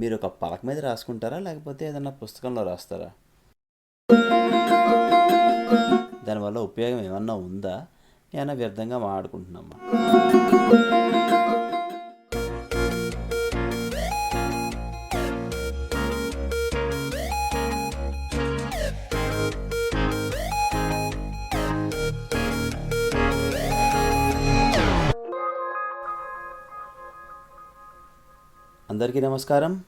మీరు ఒక పలక మీద రాసుకుంటారా? లేకపోతే ఏదైనా పుస్తకంలో రాస్తారా? దానివల్ల ఉపయోగం ఏమన్నా ఉందా? ఏమైనా వ్యర్థంగా మాట్లాడుకుంటున్నామా? అందరికీ నమస్కారం.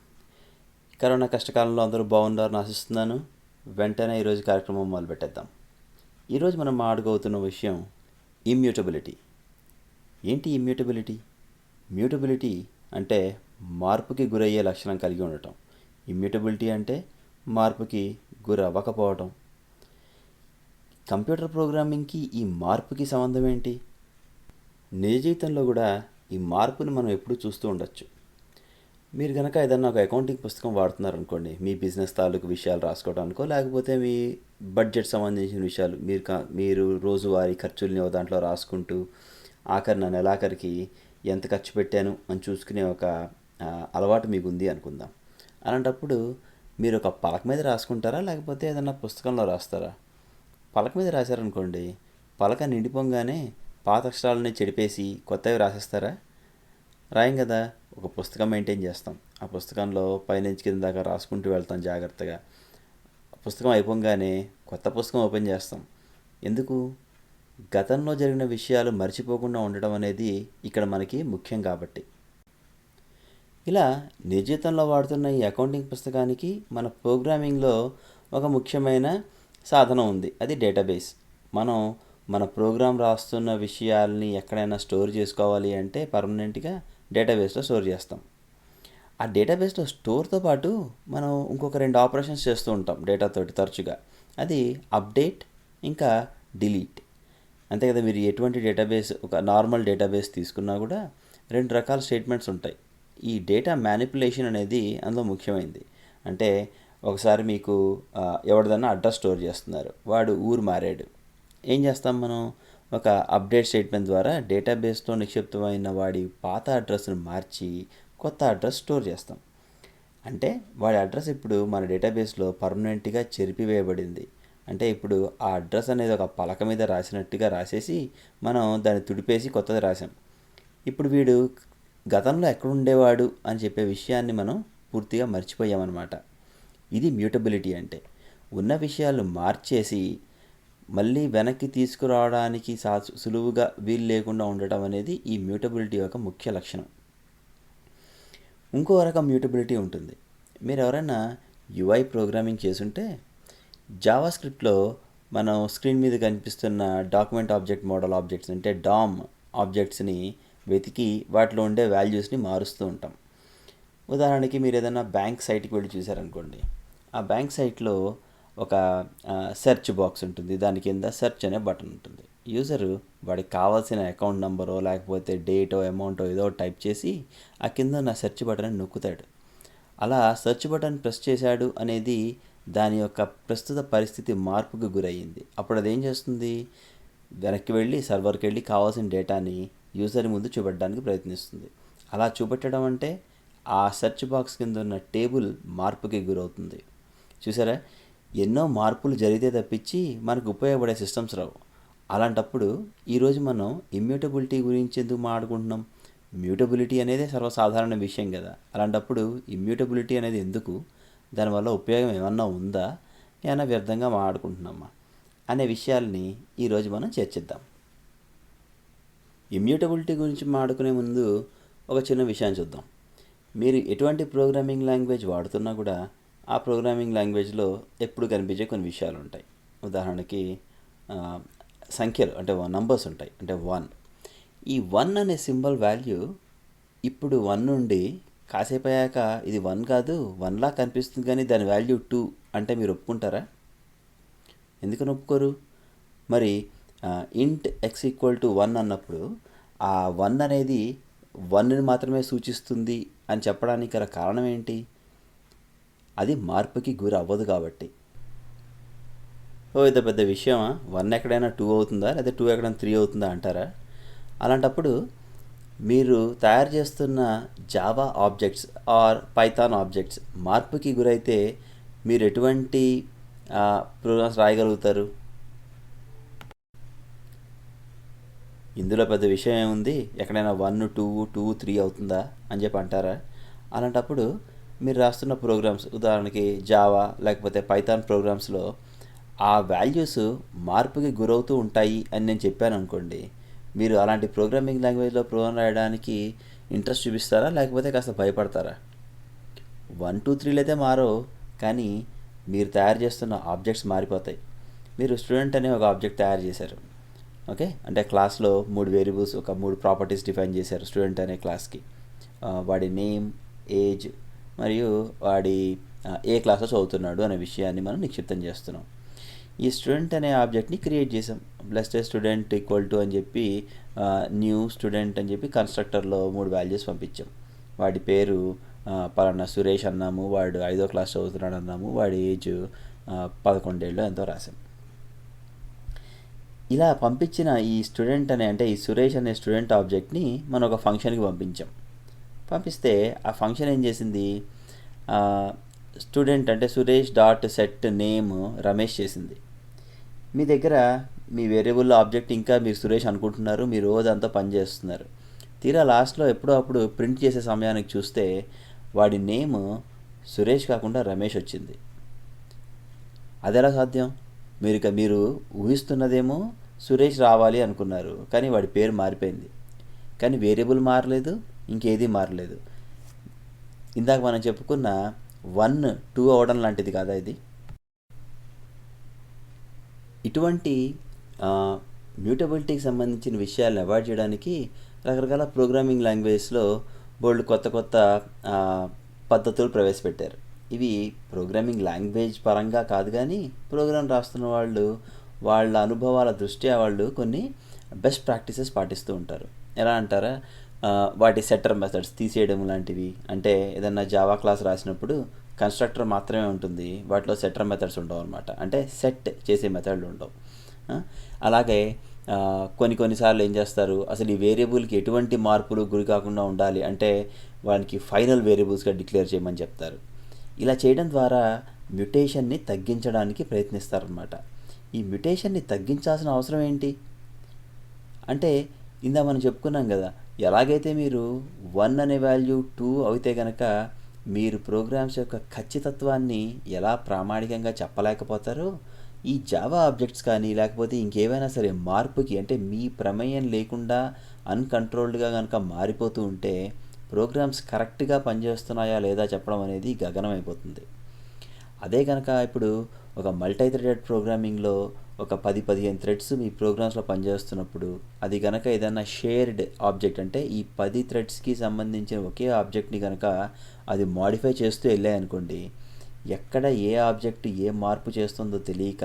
కరోనా కష్టకాలంలో అందరూ బాగున్నారని ఆశిస్తున్నాను. వెంటనే ఈరోజు కార్యక్రమం మొదలుపెట్టేద్దాం. ఈరోజు మనం మాట్లాడుకోతున్న విషయం ఇమ్యూటబిలిటీ. ఏంటి ఇమ్యూటబిలిటీ? మ్యూటబిలిటీ అంటే మార్పుకి గురయ్యే లక్షణం కలిగి ఉండటం. ఇమ్యూటబిలిటీ అంటే మార్పుకి గురవ్వకపోవటం. కంప్యూటర్ ప్రోగ్రామింగ్కి ఈ మార్పుకి సంబంధం ఏంటి? నిజ జీవితంలో కూడా ఈ మార్పుని మనం ఎప్పుడూ చూస్తూ ఉండొచ్చు. మీరు కనుక ఏదన్నా ఒక అకౌంటింగ్ పుస్తకం వాడుతున్నారనుకోండి మీ బిజినెస్ తాలూకు విషయాలు రాసుకోవడానికో లేకపోతే మీ బడ్జెట్ సంబంధించిన విషయాలు మీరు కా మీరు రోజువారీ ఖర్చుల్ని ఒక దాంట్లో రాసుకుంటూ ఆఖరిన నెలాఖరికి ఎంత ఖర్చు పెట్టాను అని చూసుకునే ఒక అలవాటు మీకు ఉంది అనుకుందాం. అలాంటప్పుడు మీరు ఒక పలక మీద రాసుకుంటారా లేకపోతే ఏదన్నా పుస్తకంలో రాస్తారా? పలక మీద రాశారనుకోండి పలక నిండిపోగానే పాత అక్షరాలని చెడిపేసి కొత్తవి రాసేస్తారా? రాయం కదా. ఒక పుస్తకం మెయింటైన్ చేస్తాం. ఆ పుస్తకంలో పైనుంచి కింద దాకా రాసుకుంటూ వెళ్తాం జాగ్రత్తగా. పుస్తకం అయిపోగానే కొత్త పుస్తకం ఓపెన్ చేస్తాం. ఎందుకు? గతంలో జరిగిన విషయాలు మర్చిపోకుండా ఉండడం అనేది ఇక్కడ మనకి ముఖ్యం కాబట్టి. ఇలా నిజీతంలో వాడుతున్న ఈ అకౌంటింగ్ పుస్తకానికి మన ప్రోగ్రామింగ్లో ఒక ముఖ్యమైన సాధనం ఉంది. అది డేటాబేస్ మనం మన ప్రోగ్రామ్ రాస్తున్న విషయాల్ని ఎక్కడైనా స్టోర్ చేసుకోవాలి అంటే పర్మనెంట్గా డేటాబేస్లో స్టోర్ చేస్తాం. ఆ డేటాబేస్లో స్టోర్తో పాటు మనం ఇంకొక రెండు ఆపరేషన్స్ చేస్తూ ఉంటాం డేటాతోటి తరచుగా. అది అప్డేట్ ఇంకా డిలీట్. అంతే కదా మీరు ఎటువంటి డేటాబేస్ ఒక నార్మల్ డేటాబేస్ తీసుకున్నా కూడా రెండు రకాల స్టేట్మెంట్స్ ఉంటాయి. ఈ డేటా మ్యానిపులేషన్ అనేది అందులో ముఖ్యమైనది అంటే ఒకసారి మీకు ఎవరిదన్నా అడ్రస్ స్టోర్ చేస్తున్నారు. వాడు ఊరు మారాడు. ఏం చేస్తాం మనం? ఒక అప్డేట్ స్టేట్మెంట్ ద్వారా డేటాబేస్లో నిక్షిప్తమైన వాడి పాత అడ్రస్ను మార్చి కొత్త అడ్రస్ స్టోర్ చేస్తాం. అంటే వాడి అడ్రస్ ఇప్పుడు మన డేటాబేస్లో పర్మనెంట్గా చెరిపివేయబడింది. అంటే ఇప్పుడు ఆ అడ్రస్ అనేది ఒక పలక మీద రాసినట్టుగా రాసేసి మనం దాన్ని తుడిపేసి కొత్తది రాసాం. ఇప్పుడు వీడు గతంలో ఎక్కడ ఉండేవాడు అని చెప్పే విషయాన్ని మనం పూర్తిగా మర్చిపోయామన్నమాట. ఇది మ్యూటబిలిటీ అంటే. ఉన్న విషయాలు మార్చేసి మళ్ళీ వెనక్కి తీసుకురావడానికి సా సులువుగా వీలు లేకుండా ఉండటం అనేది ఈ మ్యూటబిలిటీ యొక్క ముఖ్య లక్షణం. ఇంకో రకం మ్యూటబిలిటీ ఉంటుంది. మీరు ఎవరైనా యుఐ ప్రోగ్రామింగ్ చేసుంటే జావా స్క్రిప్ట్లో మనం స్క్రీన్ మీద కనిపిస్తున్న డాక్యుమెంట్ ఆబ్జెక్ట్ మోడల్ ఆబ్జెక్ట్స్ అంటే డామ్ ఆబ్జెక్ట్స్ని వెతికి వాటిలో ఉండే వాల్యూస్ని మారుస్తూ ఉంటాం. ఉదాహరణకి మీరు ఏదైనా బ్యాంక్ సైట్కి వెళ్ళి చూసారనుకోండి ఆ బ్యాంక్ సైట్లో ఒక సెర్చ్ బాక్స్ ఉంటుంది. దాని కింద సెర్చ్ అనే బటన్ ఉంటుంది. యూజరు వాడికి కావాల్సిన అకౌంట్ నెంబరో లేకపోతే డేటో అమౌంటో ఏదో టైప్ చేసి ఆ కింద నా సెర్చ్ బటన్ నొక్కుతాడు. అలా సెర్చ్ బటన్ ప్రెస్ చేశాడు అనేది దాని యొక్క ప్రస్తుత పరిస్థితి మార్పుకు గురయ్యింది. అప్పుడు అదేం ఏం చేస్తుంది? వెనక్కి వెళ్ళి సర్వర్కి వెళ్ళి కావాల్సిన డేటాని యూజర్ ముందు చూపెట్టడానికి ప్రయత్నిస్తుంది. అలా చూపెట్టడం అంటే ఆ సెర్చ్ బాక్స్ కింద ఉన్న టేబుల్ మార్పుకి గురవుతుంది. చూసారా? ఎన్నో మార్పులు జరిగితే తప్పించి మనకు ఉపయోగపడే సిస్టమ్స్ రావు. అలాంటప్పుడు ఈరోజు మనం ఇమ్యూటబిలిటీ గురించి ఎందుకు మాట్లాడుకుంటున్నాం? మ్యూటబిలిటీ అనేది సర్వసాధారణ విషయం కదా. అలాంటప్పుడు ఇమ్యూటబిలిటీ అనేది ఎందుకు? దానివల్ల ఉపయోగం ఏమన్నా ఉందా? ఏమైనా వ్యర్థంగా మాట్లాడుకుంటున్నామా? అనే విషయాల్ని ఈరోజు మనం చర్చిద్దాం. ఇమ్యూటబిలిటీ గురించి మాట్లాడుకునే ముందు ఒక చిన్న విషయం చూద్దాం. మీరు ఎటువంటి ప్రోగ్రామింగ్ లాంగ్వేజ్ వాడుతున్నా కూడా ఆ ప్రోగ్రామింగ్ లాంగ్వేజ్లో ఎప్పుడు కనిపించే కొన్ని విషయాలు ఉంటాయి ఉదాహరణకి సంఖ్యలు అంటే నంబర్స్ ఉంటాయి. అంటే వన్. ఈ వన్ అనే సింబల్ వాల్యూ ఇప్పుడు వన్ నుండి కాసేపు అయ్యాక ఇది వన్ కాదు వన్లా కనిపిస్తుంది కానీ దాని వాల్యూ టూ అంటే మీరు ఒప్పుకుంటారా? ఎందుకని ఒప్పుకోరు? మరి ఇంట్ ఎక్స్ ఈక్వల్ టు వన్ అన్నప్పుడు ఆ వన్ అనేది వన్ని మాత్రమే సూచిస్తుంది అని చెప్పడానికి గల కారణం ఏంటి? అది మార్పుకి గురి అవ్వదు కాబట్టి. ఓ ఇది పెద్ద విషయమా? వన్ ఎక్కడైనా టూ అవుతుందా? లేదా టూ ఎక్కడైనా త్రీ అవుతుందా అంటారా? అలాంటప్పుడు మీరు తయారు చేస్తున్న Java objects or Python objects మార్పుకి గురైతే మీరు ఎటువంటి ప్రోగ్రామ్స్ రాయగలుగుతారు? ఇందులో పెద్ద విషయం ఏముంది? ఎక్కడైనా వన్ టూ టూ త్రీ అవుతుందా? అని చెప్పి అంటారా? అలాంటప్పుడు మీరు రాస్తున్న ప్రోగ్రామ్స్ ఉదాహరణకి జావా లేకపోతే పైథాన్ ప్రోగ్రామ్స్లో ఆ వాల్యూస్ మార్పుకి గురవుతూ ఉంటాయి అని నేను చెప్పాను అనుకోండి మీరు అలాంటి ప్రోగ్రామింగ్ లాంగ్వేజ్లో ప్రోగ్రామ్ రాయడానికి ఇంట్రెస్ట్ చూపిస్తారా? లేకపోతే కాస్త భయపడతారా? వన్ టూ త్రీలు అయితే మారో కానీ మీరు తయారు చేస్తున్న ఆబ్జెక్ట్స్ మారిపోతాయి. మీరు స్టూడెంట్ అనే ఒక ఆబ్జెక్ట్ తయారు చేశారు ఓకే? అంటే క్లాస్లో మూడు వేరియబుల్స్ ఒక మూడు ప్రాపర్టీస్ డిఫైన్ చేశారు స్టూడెంట్ అనే క్లాస్కి వాడి నేమ్ ఏజ్ మరియు వాడి ఏ క్లాస్లో చదువుతున్నాడు అనే విషయాన్ని మనం నిక్షిప్తం చేస్తున్నాం. ఈ స్టూడెంట్ అనే ఆబ్జెక్ట్ని క్రియేట్ చేసాం బ్లెస్డ్ స్టూడెంట్ ఈక్వల్ టు అని చెప్పి న్యూ స్టూడెంట్ అని చెప్పి కన్స్ట్రక్టర్లో మూడు వాల్యూస్ పంపించాం. వాడి పేరు పలానా సురేష్ అన్నాము వాడు ఐదో క్లాస్ చదువుతున్నాడు అన్నాము వాడి ఏజ్ పదకొండేళ్ళు ఎంతో రాసాం ఇలా పంపించిన ఈ స్టూడెంట్ అనే అంటే ఈ సురేష్ అనే స్టూడెంట్ ఆబ్జెక్ట్ని మనం ఒక ఫంక్షన్కి పంపించాం. పంపిస్తే ఆ ఫంక్షన్ ఏం చేసింది? స్టూడెంట్ అంటే Suresh dot set name Ramesh చేసింది. మీ దగ్గర మీ వేరియబుల్ ఆబ్జెక్ట్ ఇంకా మీరు సురేష్ అనుకుంటున్నారు మీరు రోజు అంతా పని చేస్తున్నారు. తీరా లాస్ట్లో ఎప్పుడో అప్పుడు ప్రింట్ చేసే సమయానికి చూస్తే వాడి నేమ్ సురేష్ కాకుండా రమేష్ వచ్చింది. అది ఎలా సాధ్యం? మీరు ఇక మీరు ఊహిస్తున్నదేమో సురేష్ రావాలి అనుకున్నారు కానీ వాడి పేరు మారిపోయింది. కానీ వేరియబుల్ మారలేదు ఇంకేది మారలేదు. ఇందాక మనం చెప్పుకున్న వన్ టూ అవడం లాంటిది కాదా ఇది? ఇటువంటి మ్యూటబిలిటీకి సంబంధించిన విషయాలను అవాయిడ్ చేయడానికి రకరకాల ప్రోగ్రామింగ్ లాంగ్వేజ్లో బోల్డ్ కొత్త కొత్త పద్ధతులు ప్రవేశపెట్టారు. ఇవి ప్రోగ్రామింగ్ లాంగ్వేజ్ పరంగా కాదు కానీ ప్రోగ్రామ్ రాస్తున్న వాళ్ళు వాళ్ళ అనుభవాల దృష్ట్యా వాళ్ళు కొన్ని బెస్ట్ ప్రాక్టీసెస్ పాటిస్తూ ఉంటారు. ఎలా అంటారా? వాటి సెట్టర్ మెథడ్స్ తీసేయడం లాంటివి. అంటే ఏదన్నా జావా క్లాస్ రాసినప్పుడు కన్స్ట్రక్టర్ మాత్రమే ఉంటుంది. వాటిలో సెట్టర్ మెథడ్స్ ఉండవు అనమాట అంటే సెట్ చేసే మెథడ్లు ఉండవు. అలాగే కొన్ని కొన్నిసార్లు ఏం చేస్తారు? అసలు ఈ వేరియబుల్కి ఎటువంటి మార్పులు గురి కాకుండా ఉండాలి అంటే వానికి ఫైనల్ వేరియబుల్స్గా డిక్లేర్ చేయమని చెప్తారు. ఇలా చేయడం ద్వారా మ్యుటేషన్ని తగ్గించడానికి ప్రయత్నిస్తారనమాట ఈ మ్యుటేషన్ని తగ్గించాల్సిన అవసరం ఏంటి? అంటే ఇందా మనం చెప్పుకున్నాం కదా ఎలాగైతే మీరు వన్ అనే వాల్యూ టూ అయితే కనుక మీరు ప్రోగ్రామ్స్ యొక్క ఖచ్చితత్వాన్ని ఎలా ప్రామాణికంగా చెప్పలేకపోతారో ఈ జావా ఆబ్జెక్ట్స్ కానీ లేకపోతే ఇంకేవైనా సరే మార్పుకి అంటే మీ ప్రమేయం లేకుండా అన్కంట్రోల్డ్గా కనుక మారిపోతూ ఉంటే ప్రోగ్రామ్స్ కరెక్ట్గా పనిచేస్తున్నాయా లేదా చెప్పడం అనేది గగనం అయిపోతుంది అదే కనుక ఇప్పుడు ఒక మల్టీ థ్రెడెడ్ ప్రోగ్రామింగ్లో ఒక పది పదిహేను థ్రెడ్స్ మీ ప్రోగ్రామ్స్లో పనిచేస్తున్నప్పుడు అది కనుక ఏదైనా షేర్డ్ ఆబ్జెక్ట్ అంటే ఈ పది థ్రెడ్స్కి సంబంధించిన ఒకే ఆబ్జెక్ట్ని కనుక అది మాడిఫై చేస్తూ వెళ్ళాయనుకోండి ఎక్కడ ఏ ఆబ్జెక్ట్ ఏ మార్పు చేస్తుందో తెలియక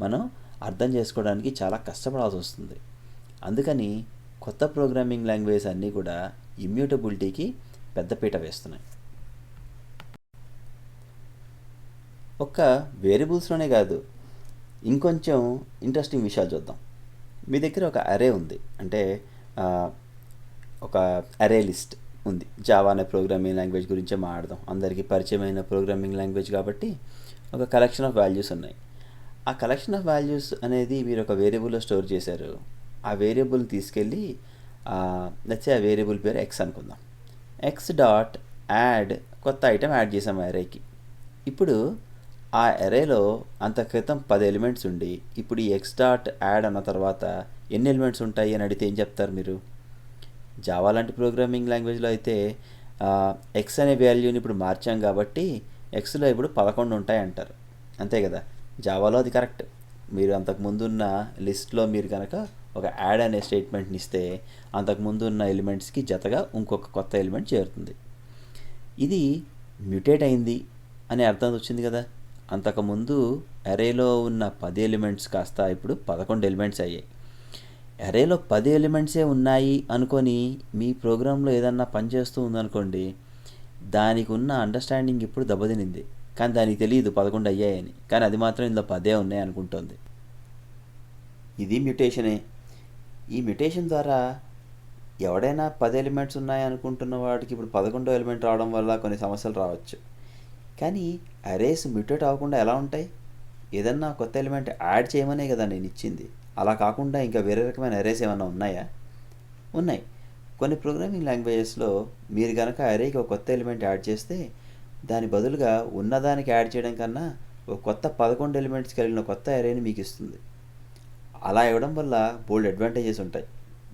మనం అర్థం చేసుకోవడానికి చాలా కష్టపడాల్సి వస్తుంది. అందుకని కొత్త ప్రోగ్రామింగ్ లాంగ్వేజ్ అన్నీ కూడా ఇమ్యూటబిలిటీకి పెద్దపీట వేస్తున్నాయి. ఒక్క వేరియబుల్స్లోనే కాదు ఇంకొంచెం ఇంట్రెస్టింగ్ విషయాలు చూద్దాం. మీ దగ్గర ఒక అరే ఉంది. అంటే ఒక అరే లిస్ట్ ఉంది. జావా అనే ప్రోగ్రామింగ్ లాంగ్వేజ్ గురించే మాట్లాడదాం. అందరికీ పరిచయమైన ప్రోగ్రామింగ్ లాంగ్వేజ్ కాబట్టి ఒక కలెక్షన్ ఆఫ్ వాల్యూస్ ఉన్నాయి. ఆ కలెక్షన్ ఆఫ్ వాల్యూస్ అనేది మీరు ఒక వేరియబుల్లో స్టోర్ చేశారు. ఆ వేరియబుల్ తీసుకెళ్ళి నచ్చే ఆ వేరియబుల్ పేరు ఎక్స్ అనుకుందాం. ఎక్స్ డాట్ యాడ్ కొత్త ఐటెం యాడ్ చేసాం అరేకి ఇప్పుడు ఆ ఎరేలో అంత క్రితం పది ఎలిమెంట్స్ ఉండి ఇప్పుడు ఈ ఎక్స్ డాట్ యాడ్ అన్న తర్వాత ఎన్ని ఎలిమెంట్స్ ఉంటాయి అని అడిగితే ఏం చెప్తారు మీరు? జావా లాంటి ప్రోగ్రామింగ్ లాంగ్వేజ్లో అయితే ఎక్స్ అనే వాల్యూని ఇప్పుడు మార్చాం కాబట్టి ఎక్స్లో ఇప్పుడు పదకొండు ఉంటాయి అంటారు అంతే కదా? జావాలో అది కరెక్ట్ మీరు అంతకు ముందున్న లిస్ట్లో మీరు కనుక ఒక యాడ్ అనే స్టేట్మెంట్ని ఇస్తే అంతకుముందు ఉన్న ఎలిమెంట్స్కి జతగా ఇంకొక కొత్త ఎలిమెంట్ చేరుతుంది. ఇది మ్యూటేట్ అయింది అనే అర్థం వచ్చింది కదా? అంతకుముందు అరేలో ఉన్న పది ఎలిమెంట్స్ కాస్త ఇప్పుడు పదకొండు ఎలిమెంట్స్ అయ్యాయి. అరేలో పది ఎలిమెంట్సే ఉన్నాయి అనుకొని మీ ప్రోగ్రాంలో ఏదన్నా పని చేస్తూ ఉందనుకోండి దానికి ఉన్న అండర్స్టాండింగ్ ఇప్పుడు దెబ్బతినింది. కానీ దానికి తెలియదు పదకొండు అయ్యాయని. కానీ అది మాత్రం ఇందులో పదే ఉన్నాయి అనుకుంటుంది. ఇది మ్యుటేషనే ఈ మ్యుటేషన్ ద్వారా ఎవడైనా పది ఎలిమెంట్స్ ఉన్నాయి అనుకుంటున్న వాడికి ఇప్పుడు పదకొండో ఎలిమెంట్ రావడం వల్ల కొన్ని సమస్యలు రావచ్చు. కానీ అరేస్ మ్యూటేట్ అవ్వకుండా ఎలా ఉంటాయి? ఏదన్నా కొత్త ఎలిమెంట్ యాడ్ చేయమనే కదా నేను ఇచ్చింది. అలా కాకుండా ఇంకా వేరే రకమైన అరేస్ ఏమైనా ఉన్నాయా? ఉన్నాయి. కొన్ని ప్రోగ్రామింగ్ లాంగ్వేజెస్లో మీరు కనుక అరేకి ఒక కొత్త ఎలిమెంట్ యాడ్ చేస్తే దాని బదులుగా ఉన్నదానికి యాడ్ చేయడం కన్నా ఒక కొత్త పదకొండు ఎలిమెంట్స్ కలిగిన కొత్త అరేని మీకు ఇస్తుంది. అలా ఇవ్వడం వల్ల బోల్డ్ అడ్వాంటేజెస్ ఉంటాయి.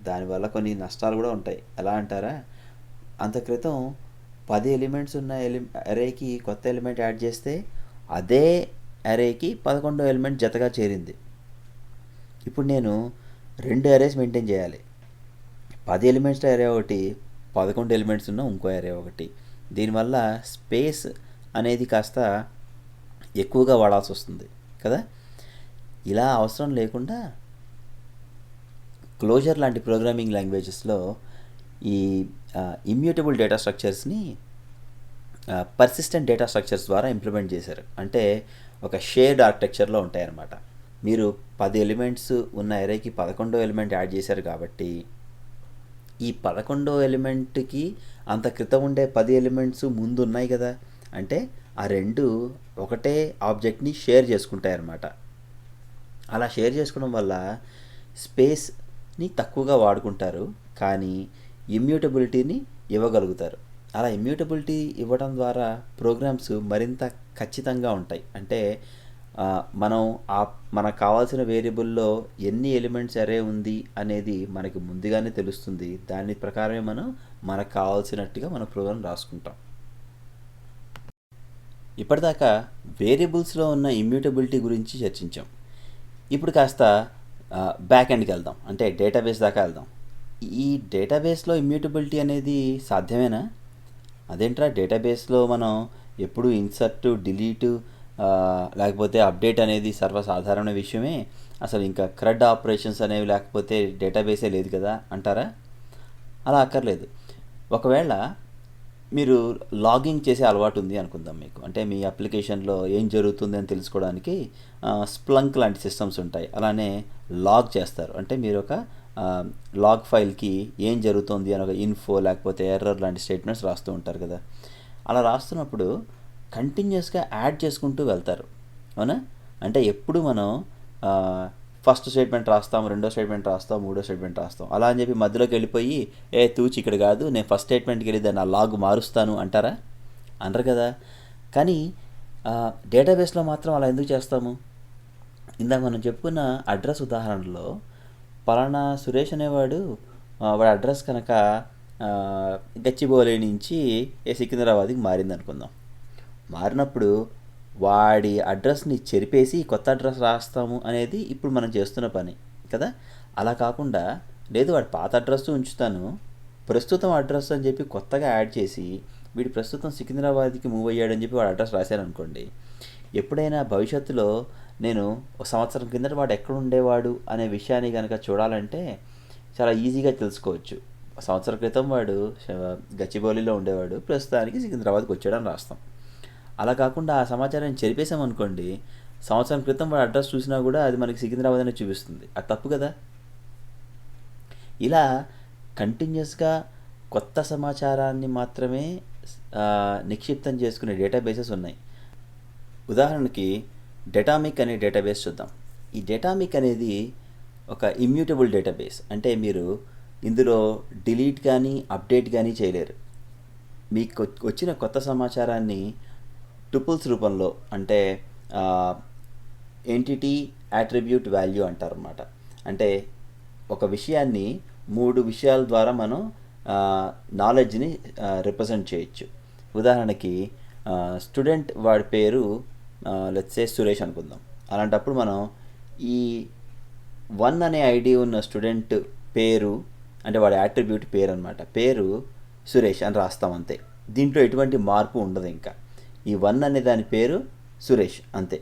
దానివల్ల కొన్ని నష్టాలు కూడా ఉంటాయి. ఎలా అంటారా? అంత క్రితం పది ఎలిమెంట్స్ ఉన్న ఎలి అరేకి కొత్త ఎలిమెంట్ యాడ్ చేస్తే అదే అరేకి పదకొండో ఎలిమెంట్ జతగా చేరింది. ఇప్పుడు నేను రెండు అరేస్ మెయింటైన్ చేయాలి. పది ఎలిమెంట్స్ అరే ఒకటి పదకొండు ఎలిమెంట్స్ ఉన్న ఇంకో అరే ఒకటి. దీనివల్ల స్పేస్ అనేది కాస్త ఎక్కువగా వాడాల్సి వస్తుంది కదా? ఇలా అవసరం లేకుండా క్లోజర్ లాంటి ప్రోగ్రామింగ్ లాంగ్వేజెస్లో ఈ ఇమ్యూటబుల్ డేటా స్ట్రక్చర్స్ని పర్సిస్టెంట్ డేటా స్ట్రక్చర్స్ ద్వారా ఇంప్లిమెంట్ చేశారు. అంటే ఒక షేర్డ్ ఆర్కిటెక్చర్లో ఉంటాయన్నమాట. మీరు పది ఎలిమెంట్స్ ఉన్న ఎరేకి పదకొండో ఎలిమెంట్ యాడ్ చేశారు కాబట్టి ఈ పదకొండో ఎలిమెంట్కి అంత క్రితం ఉండే పది ఎలిమెంట్స్ ముందు ఉన్నాయి కదా. అంటే ఆ రెండు ఒకటే ఆబ్జెక్ట్ని షేర్ చేసుకుంటాయన్నమాట. అలా షేర్ చేసుకోవడం వల్ల స్పేస్ని తక్కువగా వాడుకుంటారు. కానీ ఇమ్యూటబిలిటీని ఇవ్వగలుగుతారు. అలా ఇమ్యూటబిలిటీ ఇవ్వడం ద్వారా ప్రోగ్రామ్స్ మరింత ఖచ్చితంగా ఉంటాయి. అంటే మనం ఆ మనకు కావాల్సిన వేరియబుల్లో ఎన్ని ఎలిమెంట్స్ అరే ఉంది అనేది మనకి ముందుగానే తెలుస్తుంది. దాని ప్రకారమే మనం మనకు కావాల్సినట్టుగా మన ప్రోగ్రామ్ రాసుకుంటాం. ఇప్పటిదాకా వేరియబుల్స్లో ఉన్న ఇమ్యూటబిలిటీ గురించి చర్చించాం. ఇప్పుడు కాస్త బ్యాక్ ఎండ్కి వెళ్దాం. అంటే డేటాబేస్ దాకా వెళ్దాం. ఈ డేటాబేస్లో ఇమ్యూటబిలిటీ అనేది సాధ్యమేనా? అదేంట్రా డేటాబేస్లో మనం ఎప్పుడు ఇన్సర్ట్ డిలీట్ లేకపోతే అప్డేట్ అనేది సర్వసాధారణ విషయమే. అసలు ఇంకా క్రడ్ ఆపరేషన్స్ అనేవి లేకపోతే డేటాబేసే లేదు కదా అంటారా? అలా అక్కర్లేదు. ఒకవేళ మీరు లాగింగ్ చేసే అలవాటు ఉంది అనుకుందాం మీకు. అంటే మీ అప్లికేషన్లో ఏం జరుగుతుంది అని తెలుసుకోవడానికి స్ప్లంక్ లాంటి సిస్టమ్స్ ఉంటాయి. అలానే లాగ్ చేస్తారు. అంటే మీరు ఒక లాగ్ ఫైల్కి ఏం జరుగుతుంది అని ఒక ఇన్ఫో లేకపోతే ఎర్రర్ లాంటి స్టేట్మెంట్స్ రాస్తూ ఉంటారు కదా. అలా రాస్తున్నప్పుడు కంటిన్యూస్గా యాడ్ చేసుకుంటూ వెళ్తారు. అవునా? అంటే ఎప్పుడు మనం ఫస్ట్ స్టేట్మెంట్ రాస్తాం రెండో స్టేట్మెంట్ రాస్తాం మూడో స్టేట్మెంట్ రాస్తాం అలా అని చెప్పి మధ్యలోకి వెళ్ళిపోయి ఏ తూచి ఇక్కడ కాదు నేను ఫస్ట్ స్టేట్మెంట్కి వెళ్ళి దాన్ని ఆ లాగ్ మారుస్తాను అంటారా? అనరు కదా. కానీ డేటాబేస్లో మాత్రం అలా ఎందుకు చేస్తాము? ఇందాక మనం చెప్పుకున్న అడ్రస్ ఉదాహరణలో పలానా సురేష్ అనేవాడు వాడి అడ్రస్ కనుక గచ్చిబౌలి నుంచి ఏ సికింద్రాబాద్కి మారింది అనుకుందాం మారినప్పుడు వాడి అడ్రస్ని చెరిపేసి కొత్త అడ్రస్ రాస్తాము అనేది ఇప్పుడు మనం చేస్తున్న పని కదా? అలా కాకుండా లేదు వాడి పాత అడ్రస్ ఉంచుతాను ప్రస్తుతం అడ్రస్ అని చెప్పి కొత్తగా యాడ్ చేసి వీడు ప్రస్తుతం సికింద్రాబాద్కి మూవ్ అయ్యాడని చెప్పి వాడు అడ్రస్ రాశాను అనుకోండి ఎప్పుడైనా భవిష్యత్తులో నేను ఒక సంవత్సరం కిందట వాడు ఎక్కడ ఉండేవాడు అనే విషయాన్ని కనుక చూడాలంటే చాలా ఈజీగా తెలుసుకోవచ్చు. సంవత్సరం క్రితం వాడు గచ్చిబౌలిలో ఉండేవాడు. ప్రస్తుతానికి సికింద్రాబాద్కి వచ్చాడని రాస్తాం. అలా కాకుండా ఆ సమాచారాన్ని చెరిపేసామనుకోండి సంవత్సరం క్రితం వాడు అడ్రస్ చూసినా కూడా అది మనకి సికింద్రాబాద్ అనే చూపిస్తుంది. అది తప్పు కదా? ఇలా కంటిన్యూస్గా కొత్త సమాచారాన్ని మాత్రమే నిక్షిప్తం చేసుకునే డేటాబేసెస్ ఉన్నాయి. ఉదాహరణకి డేటామిక్ అనే డేటాబేస్ చూద్దాం. ఈ డేటామిక్ అనేది ఒక ఇమ్యూటబుల్ డేటాబేస్ అంటే మీరు ఇందులో డిలీట్ కానీ అప్డేట్ కానీ చేయలేరు. మీకు వచ్చిన కొత్త సమాచారాన్ని టుపుల్స్ రూపంలో అంటే ఎంటిటీ యాట్రిబ్యూట్ వాల్యూ అంటారన్నమాట. అంటే ఒక విషయాన్ని మూడు విషయాల ద్వారా మనం నాలెడ్జ్ని రిప్రజెంట్ చేయొచ్చు. ఉదాహరణకి స్టూడెంట్ వాడి పేరు లెట్సే సురేష్ అనుకుందాం. అలాంటప్పుడు మనం ఈ వన్ అనే ఐడి ఉన్న స్టూడెంట్ పేరు అంటే వాడి యాట్రిబ్యూట్ పేరు అనమాట పేరు సురేష్ అని రాస్తాం అంతే. దీంట్లో ఎటువంటి మార్పు ఉండదు ఇంకా. ఈ వన్ అనే దాని పేరు సురేష్ అంతే.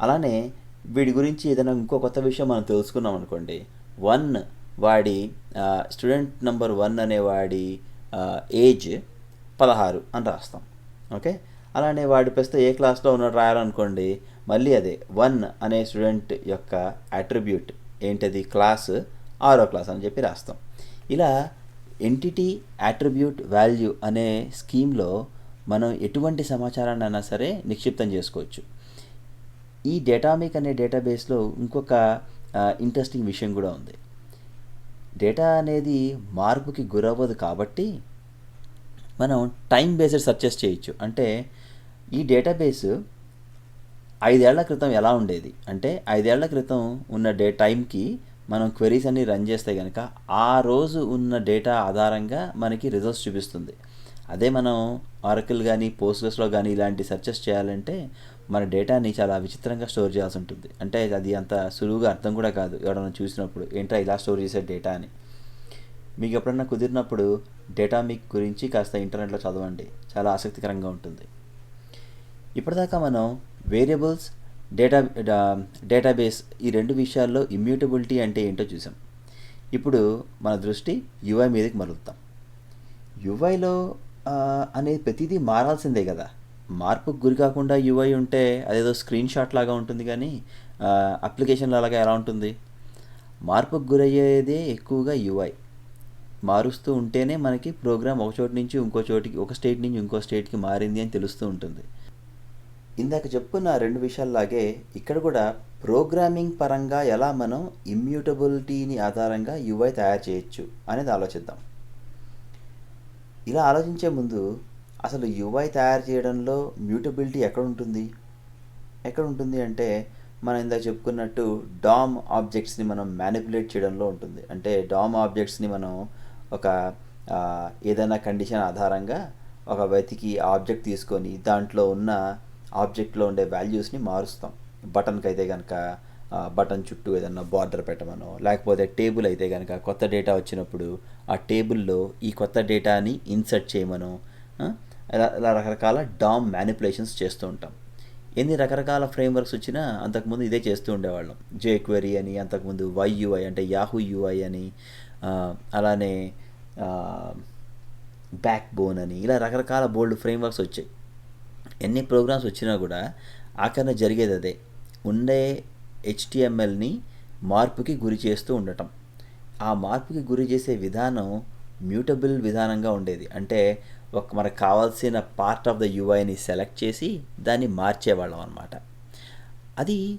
అలానే వీడి గురించి ఏదైనా ఇంకో కొత్త విషయం మనం తెలుసుకున్నాం అనుకోండి. వన్ వాడి స్టూడెంట్ నెంబర్ వన్ అనే వాడి ఏజ్ పదహారు అని రాస్తాం. ఓకే? అలానే వాడి ప్రస్తుతం ఏ క్లాస్లో ఉన్నాడు రాయాలనుకోండి మళ్ళీ అదే వన్ అనే స్టూడెంట్ యొక్క అట్రిబ్యూట్ ఏంటది? క్లాస్ ఆరో క్లాస్ అని చెప్పి రాస్తాం. ఇలా ఎంటిటీ అట్రిబ్యూట్ వాల్యూ అనే స్కీమ్లో మనం ఎటువంటి సమాచారాన్ని అయినా సరే నిక్షిప్తం చేసుకోవచ్చు. ఈ డేటామిక్ అనే డేటాబేస్లో ఇంకొక ఇంట్రెస్టింగ్ విషయం కూడా ఉంది. డేటా అనేది మార్పుకి గురవ్వదు కాబట్టి మనం టైం బేస్డ్ సర్చెస్ చేయొచ్చు. అంటే ఈ డేటాబేస్ ఐదేళ్ళ క్రితం ఎలా ఉండేది? అంటే ఐదేళ్ళ క్రితం ఉన్న డే టైంకి మనం క్వెరీస్ అన్ని రన్ చేస్తే కనుక ఆ రోజు ఉన్న డేటా ఆధారంగా మనకి రిజల్ట్స్ చూపిస్తుంది. అదే మనం ఆరకిల్ కానీ పోస్ట్లెస్లో కానీ ఇలాంటి సెర్చెస్ చేయాలంటే మన డేటాని చాలా విచిత్రంగా స్టోర్ చేయాల్సి ఉంటుంది. అంటే అది అంత సులువుగా అర్థం కూడా కాదు. ఎవరైనా చూసినప్పుడు ఏంటో ఇలా స్టోర్ చేసే డేటా అని. మీకు ఎప్పుడన్నా కుదిరినప్పుడు డేటా మీకు గురించి కాస్త ఇంటర్నెట్లో చదవండి. చాలా ఆసక్తికరంగా ఉంటుంది. ఇప్పటిదాకా మనం వేరియబుల్స్ డేటా డేటాబేస్ ఈ రెండు విషయాల్లో ఇమ్యూటబిలిటీ అంటే ఏంటో చూసాం. ఇప్పుడు మన దృష్టి యుఐ మీదకి మరులుతాం. యుఐలో అనేది ప్రతిదీ మారాల్సిందే కదా. మార్పుకు గురి కాకుండా యుఐ ఉంటే అదేదో స్క్రీన్ షాట్ లాగా ఉంటుంది కానీ అప్లికేషన్లు అలాగా ఎలా ఉంటుంది? మార్పుకు గురయ్యేదే ఎక్కువగా యుఐ. మారుస్తూ ఉంటేనే మనకి ప్రోగ్రామ్ ఒక చోటు నుంచి ఇంకో చోటికి ఒక స్టేట్ నుంచి ఇంకో స్టేట్కి మారింది అని తెలుస్తూ ఉంటుంది. ఇందాక చెప్పుకున్న రెండు విషయాల్లాగే ఇక్కడ కూడా ప్రోగ్రామింగ్ పరంగా ఎలా మనం ఇమ్యూటబిలిటీని ఆధారంగా యువై తయారు చేయొచ్చు అనేది ఆలోచిద్దాం. ఇలా ఆలోచించే ముందు అసలు యువై తయారు చేయడంలో మ్యూటబిలిటీ ఎక్కడ ఉంటుంది ఎక్కడ ఉంటుంది అంటే మనం ఇందాక చెప్పుకున్నట్టు డామ్ ఆబ్జెక్ట్స్ని మనం మ్యానిపులేట్ చేయడంలో ఉంటుంది. అంటే డామ్ ఆబ్జెక్ట్స్ని మనం ఒక ఏదైనా కండిషన్ ఆధారంగా ఒక వెతికి ఆబ్జెక్ట్ తీసుకొని దాంట్లో ఉన్న ఆబ్జెక్ట్లో ఉండే వాల్యూస్ని మారుస్తాం. బటన్కి అయితే కనుక బటన్ చుట్టూ ఏదన్నా బార్డర్ పెట్టమనో లేకపోతే టేబుల్ అయితే కనుక కొత్త డేటా వచ్చినప్పుడు ఆ టేబుల్లో ఈ కొత్త డేటాని ఇన్సర్ట్ చేయమనో ఇలా ఇలా రకరకాల డామ్ మ్యానిపులేషన్స్ చేస్తూ ఉంటాం. ఎన్ని రకరకాల ఫ్రేమ్వర్క్స్ వచ్చినా అంతకుముందు ఇదే చేస్తూ ఉండేవాళ్ళం. జేక్వెరీ అని అంతకుముందు వైయుఐ అంటే యాహూ యూఐ అని అలానే బ్యాక్ బోన్ అని ఇలా రకరకాల బోల్డ్ ఫ్రేమ్వర్క్స్ వచ్చాయి. ఎన్ని ప్రోగ్రామ్స్ వచ్చినా కూడా ఆఖరణ జరిగేది అదే. ఉండే హెచ్టిఎంఎల్ని మార్పుకి గురి చేస్తూ ఉండటం. ఆ మార్పుకి గురి చేసే విధానం మ్యూటబుల్ విధానంగా ఉండేది. అంటే ఒక మనకు కావాల్సిన పార్ట్ ఆఫ్ ద యూఐని సెలెక్ట్ చేసి దాన్ని మార్చేవాళ్ళం అనమాట అది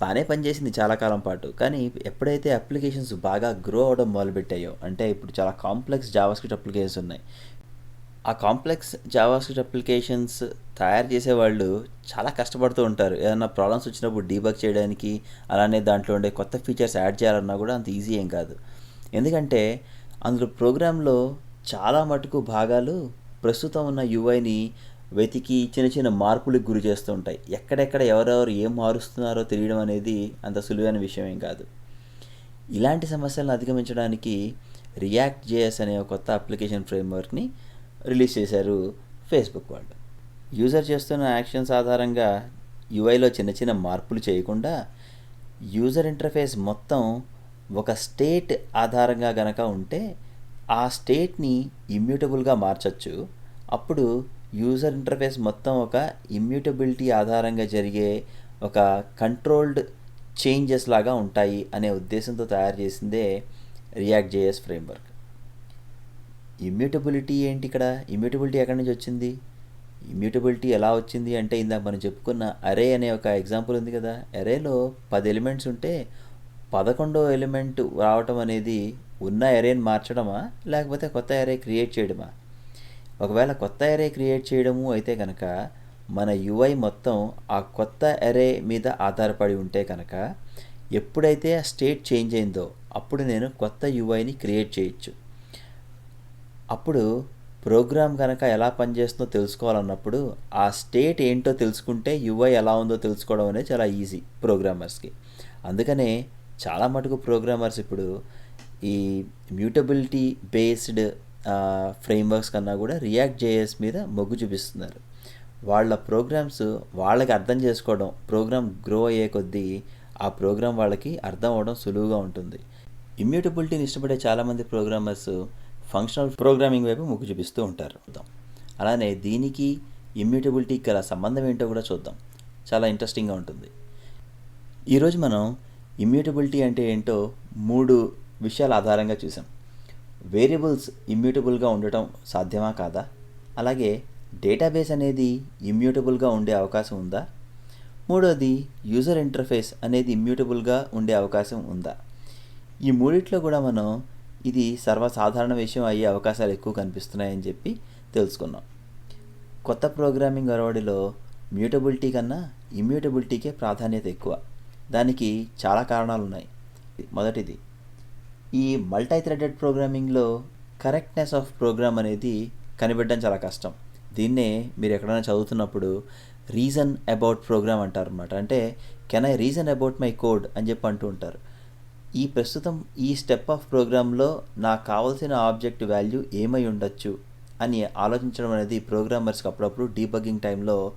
బాగానే పనిచేసింది చాలా కాలం పాటు. కానీ ఎప్పుడైతే అప్లికేషన్స్ బాగా గ్రో అవడం మొదలుపెట్టాయో అంటే ఇప్పుడు చాలా కాంప్లెక్స్ జావాస్క్రిప్ట్ అప్లికేషన్స్ ఉన్నాయి. ఆ కాంప్లెక్స్ జావాస్క్రిప్ట్ అప్లికేషన్స్ తయారు చేసేవాళ్ళు చాలా కష్టపడుతూ ఉంటారు. ఏదైనా ప్రాబ్లమ్స్ వచ్చినప్పుడు డీబగ్ చేయడానికి అలానే దాంట్లో ఉండే కొత్త ఫీచర్స్ యాడ్ చేయాలన్నా కూడా అంత ఈజీ ఏం కాదు. ఎందుకంటే అందులో ప్రోగ్రాంలో చాలా మటుకు భాగాలు ప్రస్తుతం ఉన్న యువైని వెతికి చిన్న చిన్న మార్పులకు గురి చేస్తూ ఉంటాయి. ఎక్కడెక్కడ ఎవరెవరు ఏం మారుస్తున్నారో తెలియడం అనేది అంత సులువైన విషయం ఏం కాదు. ఇలాంటి సమస్యలను అధిగమించడానికి రియాక్ట్ జేఎస్ అనే కొత్త అప్లికేషన్ ఫ్రేమ్వర్క్ని రిలీజ్ చేశారు ఫేస్బుక్ వాళ్ళు. యూజర్ చేస్తున్న యాక్షన్స్ ఆధారంగా యూఐలో చిన్న చిన్న మార్పులు చేయకుండా యూజర్ ఇంటర్ఫేస్ మొత్తం ఒక స్టేట్ ఆధారంగా గనక ఉంటే ఆ స్టేట్ని ఇమ్యూటబుల్గా మార్చచ్చు. అప్పుడు యూజర్ ఇంటర్ఫేస్ మొత్తం ఒక ఇమ్యూటబిలిటీ ఆధారంగా జరిగే ఒక కంట్రోల్డ్ చేంజెస్ లాగా ఉంటాయి అనే ఉద్దేశంతో తయారు చేసిందే రియాక్ట్ జేఎస్ ఫ్రేమ్వర్క్ ఇమ్యూటబిలిటీ ఏంటి ఇక్కడ? ఇమ్యూటబిలిటీ ఎక్కడి నుంచి వచ్చింది? ఇమ్యూటబిలిటీ ఎలా వచ్చింది అంటే ఇందాక మనం చెప్పుకున్న అరే అనే ఒక ఎగ్జాంపుల్ ఉంది కదా. అరేలో పది ఎలిమెంట్స్ ఉంటే పదకొండో ఎలిమెంట్ రావటం అనేది ఉన్న అరేని మార్చడమా? లేకపోతే కొత్త అరే క్రియేట్ చేయడమా? ఒకవేళ కొత్త అరే క్రియేట్ చేయడము అయితే కనుక మన యుఐ మొత్తం ఆ కొత్త అరే మీద ఆధారపడి ఉంటే కనుక ఎప్పుడైతే ఆ స్టేట్ చేంజ్ అయిందో అప్పుడు నేను కొత్త యుఐని క్రియేట్ చేయొచ్చు. అప్పుడు ప్రోగ్రామ్ కనుక ఎలా పనిచేస్తుందో తెలుసుకోవాలన్నప్పుడు ఆ స్టేట్ ఏంటో తెలుసుకుంటే యుఐ ఎలా ఉందో తెలుసుకోవడం అనేది చాలా ఈజీ ప్రోగ్రామర్స్కి. అందుకనే చాలా మటుకు ప్రోగ్రామర్స్ ఇప్పుడు ఈ మ్యూటబిలిటీ బేస్డ్ ఫ్రేమ్వర్క్స్ కన్నా కూడా రియాక్ట్ జేఎస్ మీద మొగ్గు చూపిస్తున్నారు. వాళ్ళ ప్రోగ్రామ్స్ వాళ్ళకి అర్థం చేసుకోవడం ప్రోగ్రామ్ గ్రో అయ్యే కొద్దీ ఆ ప్రోగ్రామ్ వాళ్ళకి అర్థం అవడం సులువుగా ఉంటుంది. ఇమ్యూటబిలిటీని ఇష్టపడే చాలామంది ప్రోగ్రామర్స్ ఫంక్షనల్ ప్రోగ్రామింగ్ వైపు మొగ్గు చూపిస్తూ ఉంటారు. అలానే దీనికి ఇమ్యూటబిలిటీ గల సంబంధం ఏంటో కూడా చూద్దాం. చాలా ఇంట్రెస్టింగ్గా ఉంటుంది. ఈరోజు మనం ఇమ్యూటబిలిటీ అంటే ఏంటో మూడు విషయాల ఆధారంగా చూసాం వేరియబుల్స్ ఇమ్యూటబుల్గా ఉండటం సాధ్యమా కాదా? అలాగే డేటాబేస్ అనేది ఇమ్యూటబుల్గా ఉండే అవకాశం ఉందా? మూడోది యూజర్ ఇంటర్ఫేస్ అనేది ఇమ్యూటబుల్గా ఉండే అవకాశం ఉందా? ఈ మూడిట్లో కూడా మనం ఇది సర్వసాధారణ విషయం అయ్యే అవకాశాలు ఎక్కువ కనిపిస్తున్నాయని చెప్పి తెలుసుకున్నాం. కొత్త ప్రోగ్రామింగ్ అరవడిలో మ్యూటబిలిటీ కన్నా ఇమ్యూటబిలిటీకే ప్రాధాన్యత ఎక్కువ. దానికి చాలా కారణాలు ఉన్నాయి మొదటిది ఈ మల్టీ థ్రెడెడ్ ప్రోగ్రామింగ్లో కరెక్ట్నెస్ ఆఫ్ ప్రోగ్రామ్ అనేది కనిపెట్టడం చాలా కష్టం. దీన్నే మీరు ఎక్కడైనా చదువుతున్నప్పుడు రీజన్ అబౌట్ ప్రోగ్రామ్ అంటారు అనమాట అంటే can I reason about my code? అని చెప్పి అంటూ ఉంటారు. ఈ ప్రస్తుతం ఈ స్టెప్ ఆఫ్ ప్రోగ్రాంలో నాకు కావాల్సిన ఆబ్జెక్ట్ వాల్యూ ఏమై ఉండొచ్చు అని ఆలోచించడం అనేది ప్రోగ్రామర్స్కి అప్పుడప్పుడు డీబగ్గింగ్ టైంలో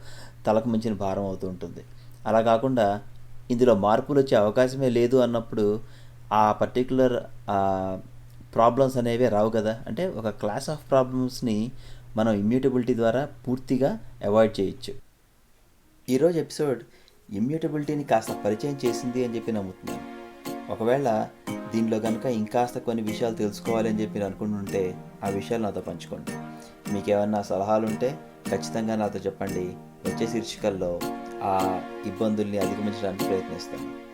తలకు మించిన భారం అవుతూ ఉంటుంది. అలా కాకుండా ఇందులో మార్పులు వచ్చే అవకాశమే లేదు అన్నప్పుడు ఆ పర్టికులర్ ప్రాబ్లమ్స్ అనేవి రావు కదా. అంటే ఒక క్లాస్ ఆఫ్ ప్రాబ్లమ్స్ని మనం ఇమ్యూటబిలిటీ ద్వారా పూర్తిగా అవాయిడ్ చేయొచ్చు. ఈరోజు ఎపిసోడ్ ఇమ్యూటబిలిటీని కాస్త పరిచయం చేసింది అని చెప్పి నమ్ముతున్నాను. ఒకవేళ దీనిలో కనుక ఇంకాస్త కొన్ని విషయాలు తెలుసుకోవాలి అని చెప్పి అనుకుంటుంటే ఆ విషయాలు నాతో పంచుకోండి. మీకు ఏమన్నా సలహాలు ఉంటే ఖచ్చితంగా నాతో చెప్పండి. వచ్చే శీర్షికల్లో ఆ ఇబ్బందుల్ని అధిగమించడానికి ప్రయత్నిస్తాను.